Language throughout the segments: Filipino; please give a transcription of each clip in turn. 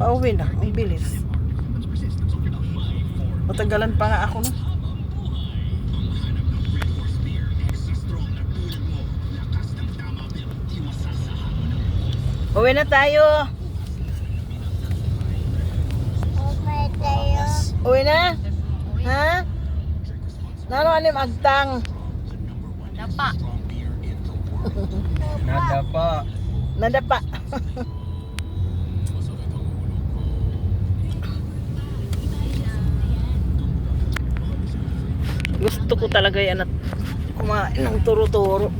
Pauwi na. Ang bilis. Matagalan pa nga ako no. Uwi na tayo. Okay tayo. Uwi na? Ha? Nano anim agtang? Dapa. Nada pa. Nadapa. Gusto ko talaga yan at kumain ng turo-turo.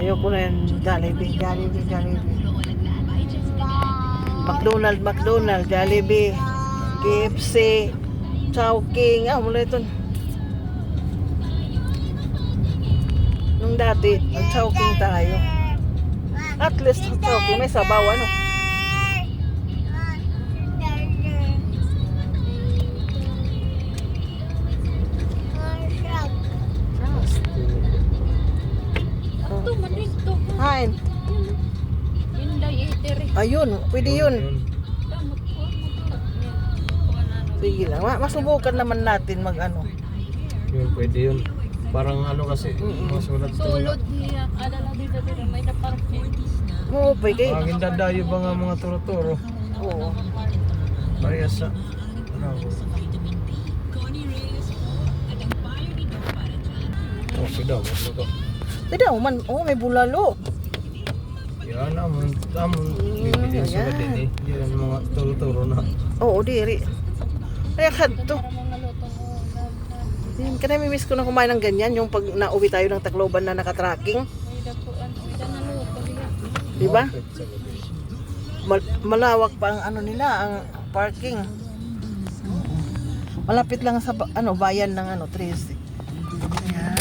Ayoko na yan. Jollibee, Jollibee, Jollibee. McDonald, McDonald, Jollibee, KFC, Chowking. Ah, mula ito. Nung dati, nag-chowking tayo. At least, chowking may sabaw, ano? Iteri. Ayun, pwede yun. Sige lang. Ma- Masubukan naman natin mag ano. Yun, pwede yun. Parang ano kasi, masulat Sulod niya. Alala dito dito. May naparking. Oo, pwede. Ang dadayo ba nga mga turo-turo? Oo. Parehas sa... Ano? Oh, sidaw. Magluto. Pwede oh, man. Oo, may bulalo. Yan, amon, amon, bibilin sila din eh. Yan ang mga turo-turo na. Oo, diri. Kaya kadto. Yan, Kaya miss ko na kumain ng ganyan. Yung pag nauwi tayo ng Tacloban na nakatracking. Di ba? Mal- malawak pa ang ano nila, ang parking. Malapit lang sa ano bayan ng ano, Tracy.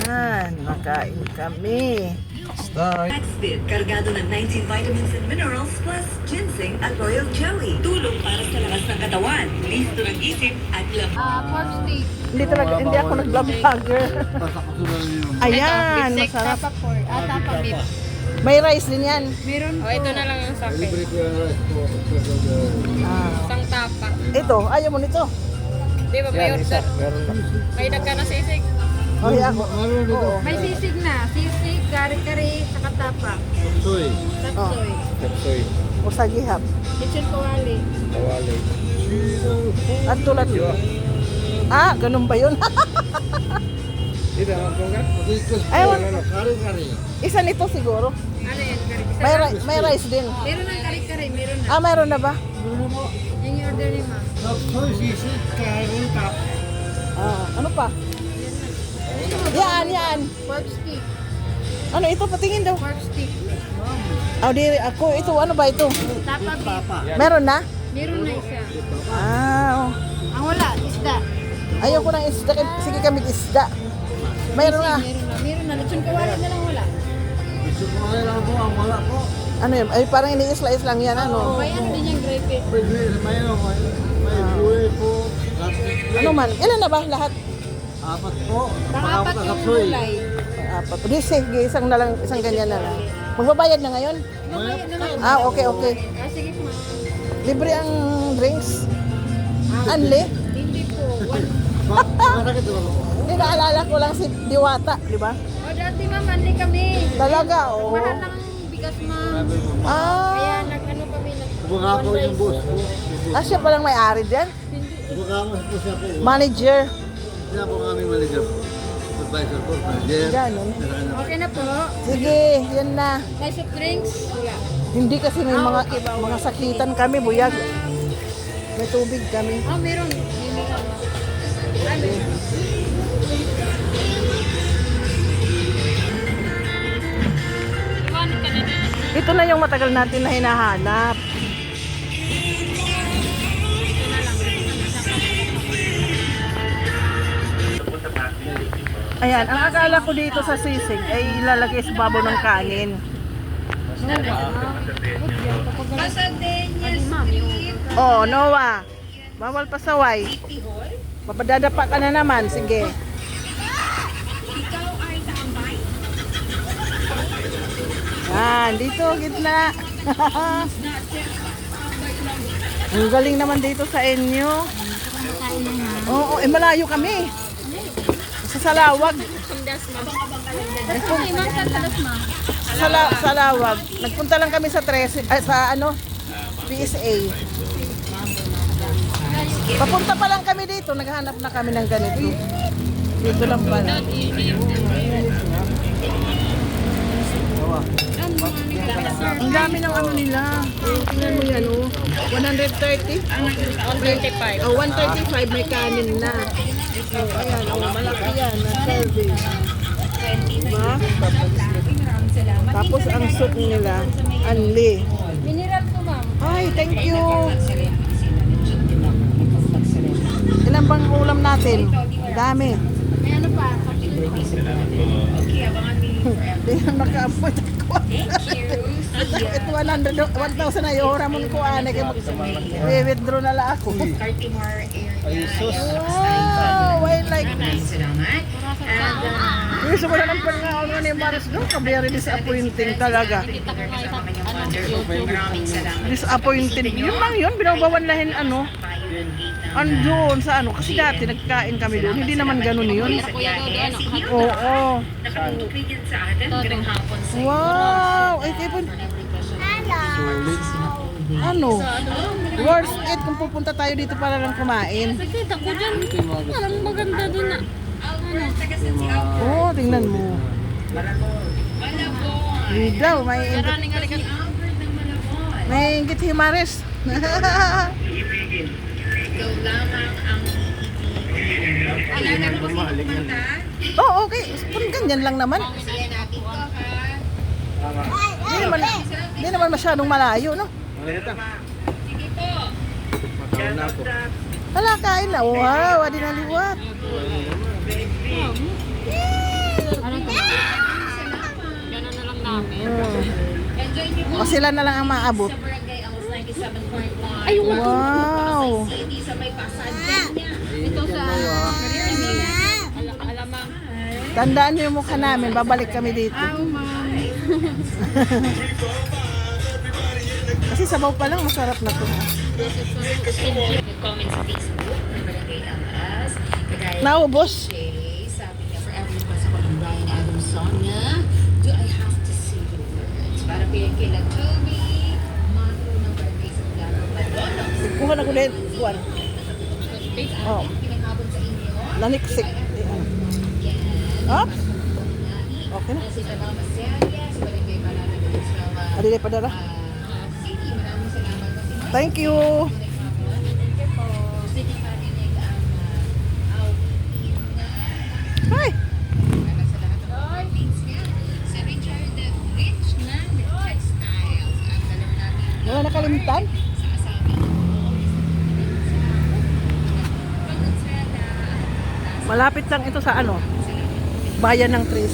Ayan, makain kami. Start. Maxfit, kargado ng 19 vitamins and minerals plus ginseng at royal jelly. Tulong para sa lakas ng katawan, listo ng isip at laman. Ah, pork steak. Hindi talaga, hindi ako nag-vlogger. Ayan, masarap. tapa pork. Ah, tapa beef. May rice din yan. Meron po. Oh, ito na lang yung sa akin. Ah. Isang tapa. Ito, ayaw mo nito. Di ba may Yan, isa. order? May dagka na sisig. Ako. Oo. May sisig na. Sisig, kari-kari, saka tapa. Soy. Tatsoy. Kapsoy. O sa gihap. Kitchen kawali. Tawali. At tulad. Ah, ganun ba yun? Ayaw, Ano, kari-kari. isa nito siguro. Ano yan? May, may rice din. Meron ng kari-kari. Meron na. Ah, mayroon na ba? Yan yung order ni ma. Ah, ano pa? Yan, yan. Pork stick. Ano ito? Patingin daw. Pork stick. Ah, di, ako, ito, ano ba ito? Tapa beef. Meron na? Meron na isa. Ah, oh. Ang wala, isda. Ayoko ng isda. Sige kami isda. Meron na. Meron na. Meron na. Lechon kawali na lang wala. Ano yun? Ay, parang iniisla-is lang yan, ano? May ano din yung gravy. Ano man? Ilan na ba lahat? Pangapat yung gulay. Apat. Di, sige, isang na lang, isang ganyan na lang. Magbabayad na ngayon? Magbayad na lang. Ah, okay, okay. Ah, sige po. Libre ang drinks. Anli? Hindi po. One. Hindi naalala ko lang si Diwata, di ba? O dati ma'am, mali kami. Talaga, oo. Mahal lang ang bigas ma'am. Kaya Ah, nag-ano kami. Nag Bungako yung boss. ah siya palang may-ari dyan? Po po. Manager. Siya po kami manager. Supervisor po. Manager. Ganun. Okay na po. Sige, yan na. May soft drinks? Wala. Hindi kasi may Ah, mga okay ba? mga sakitan kami, buyag. May tubig kami. Ah, meron. Ah. Ito na yung matagal natin na hinahanap. Ayan, ang akala ko dito sa sisig ay ilalagay sa babaw ng kanin. Ay, ma'am, yung Oh, Noah. Bawal pasaway. Papadadapa ka na naman. Sige. Yan, dito, gitna. Ang galing naman dito sa inyo. Oo, eh malayo kami. Sa Salawag. Sa Sala- Salawag. Nagpunta lang kami sa tres, ay, sa ano, PSA. Papunta pa lang kami dito, naghahanap na kami ng ganito. Dito lang pala. Ang dami ng ano nila. Tingnan mo yan, oh. 130? 135. Oh, 135 may kanin na. Oh, ayan, oh, malaki yan. Na serving. Diba? Tapos ang soup nila, anli. Mineral to, ma'am. Ay, thank you. Ilan bang ulam natin? Dami. May ano pa? Hindi na makaamoy ako. Ito 100, 1,000 na yung mo ko ane kay mag-withdraw na lang ako. Ay, sus. Wow, I like this. Salamat. And, uh, Gusto ko na ng pangaon ni Maris no, very disappointing talaga. maraming salamat. Disappointed. Yun lang yun, binabawan lahin ano. Andun sa ano, kasi dati nagkain kami doon, hindi naman ganun yun. Oo. Atin. Magandang hapon sa Wow! Ay, kaya po, ano? Worst it kung pupunta tayo dito para lang kumain. Nakita ko dyan. Parang maganda dun na. Oo, oh, tingnan mo. Hindi daw, may ingit. May ingit himares. Ikaw lamang ang Alagan ko sa pumunta. Oo, oh, okay. Kung ganyan lang naman. Hindi naman, hindi naman masyadong malayo, no? Mataon na ako. Hala, kain na. Wow, adi na liwat. Ano na. Hmm. O sila na lang ang maabot. Ay, Wow. ito sa... Ala- Alamang. Tandaan niyo yung mukha namin, babalik kami dito. Kasi sabaw pa lang, masarap na to. Comment sa Facebook na Barangay LS. Kagaya Naubos. Kuha. Oh, naniksik. Up. Okay na. Adilay pa dara. Thank you. City Parinig ang uh, outing na Hi. para sa lahat ng mga outlets niya. Sa Richard Rich na Textiles ang dalawa natin Wala nakalimutan. sa asabi. Pag-unsada, Malapit lang ito sa ano? Bayan ng Tris.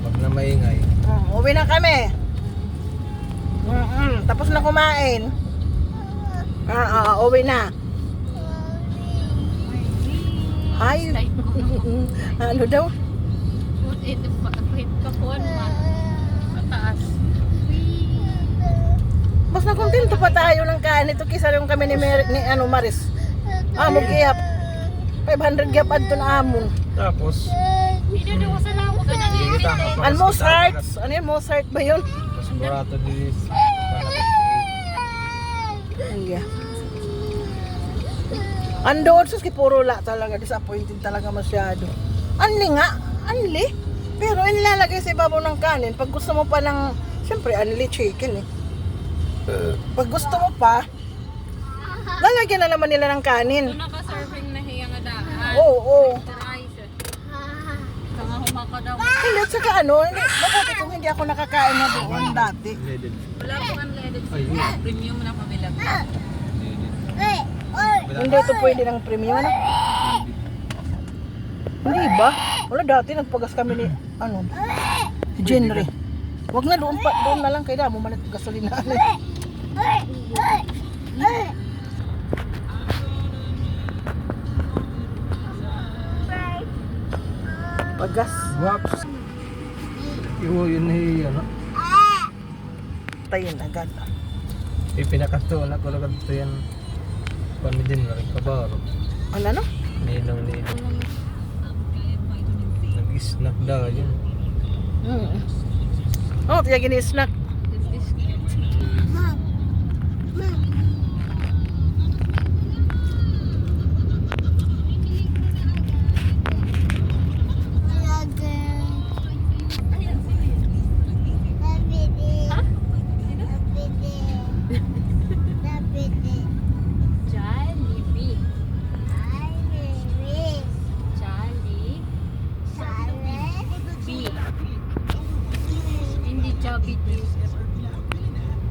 Pag na maingay. Oh, uwi na kami. Mm-mm, tapos na kumain. Ah, ah, uwi na. Ay, ano daw? Ito pa. Wait ka po. Mataas. Mas nakontento pa tayo ng kain ito kisa yung kami ni, Mer- ni ano, Maris. Amo giyap. 500 giyap adto na amon. Tapos, Hindi daw sa lawa ka na kapag Ang Mozart. Ano yun? Mozart ba yun? Tapos burato di Iya. Andoon sus puro la talaga disappointed talaga masyado. Anli nga, anli. Pero inilalagay sa ibabaw ng kanin pag gusto mo pa ng siyempre anli chicken eh. Pag gusto mo pa lalagyan na naman nila ng kanin. Naka-serving na hiya nga daan. Oo, oo. Rice. Kanga humaka daw. Hindi, at saka ano, hindi, mabuti kung hindi ako nakakain na doon dati. Wala pong unleaded food. Premium na pamilya. Hindi ito pwede ng premium. Ano? Hindi ba? Wala dati nagpagas kami ni ano, genre. Wag na doon pa, doon na lang kay damo malit gasolina. Pagas. Waps. Iwo yun ni ano. Tayin agad. Ipinakasto na ko lang to yan. Pamidin na rin kabaro. Ano no? Ninong ninong. Nag-snack daw yun. Hmm. Oh, tiya gini snack. Jollibee.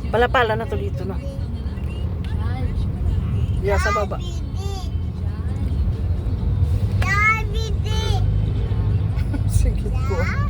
Palapala na to dito na. Yeah, sa baba. Sige po.